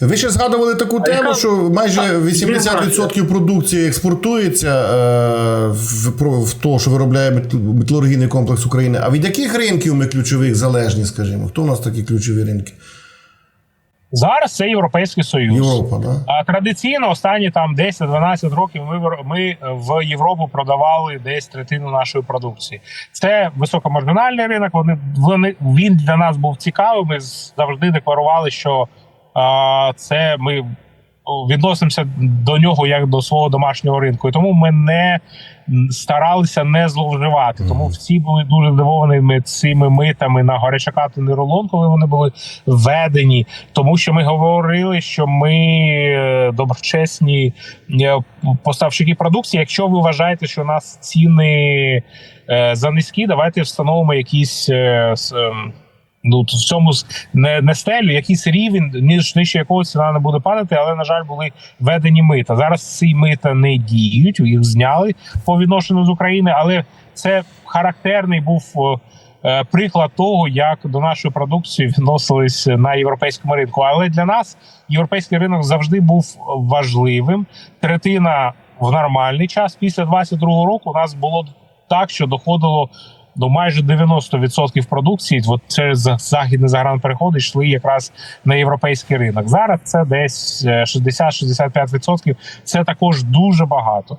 Ви ще згадували таку тему, яка- що майже 80% продукції експортується е, в, в то, що виробляє мет- металургійний комплекс України. А від яких ринків ми ключових залежні, скажімо? Хто у нас такі ключові ринки? Зараз це Європейський Союз. Європа, да? А традиційно останні там 10-12 років ми ми в Європу продавали десь третину нашої продукції. Це високомаржинальний ринок. Вони вони він для нас був цікавий. Ми завжди декларували, що а, це ми відносимося до нього як до свого домашнього ринку. І тому ми не старалися не зловживати. Тому всі були дуже здивованими цими митами на гарячокатаний рулон, коли вони були введені. Тому що ми говорили, що ми е, доброчесні е, поставщики продукції. Якщо ви вважаєте, що у нас ціни е, за низькі, давайте встановимо якісь. Ну, в цьому не, не стелю, якийсь рівень, ніж нижче якого ціна не буде падати, але на жаль, були введені мита. Зараз ці мита не діють, їх зняли по відношенню з України, але це характерний був е, приклад того, як до нашої продукції відносились на європейському ринку. Але для нас європейський ринок завжди був важливим. Третина в нормальний час. Після 22-го року у нас було так, що доходило до майже 90% продукції. От через західний загранпереходи йшли якраз на європейський ринок. Зараз це десь е, 60-65%. Це також дуже багато.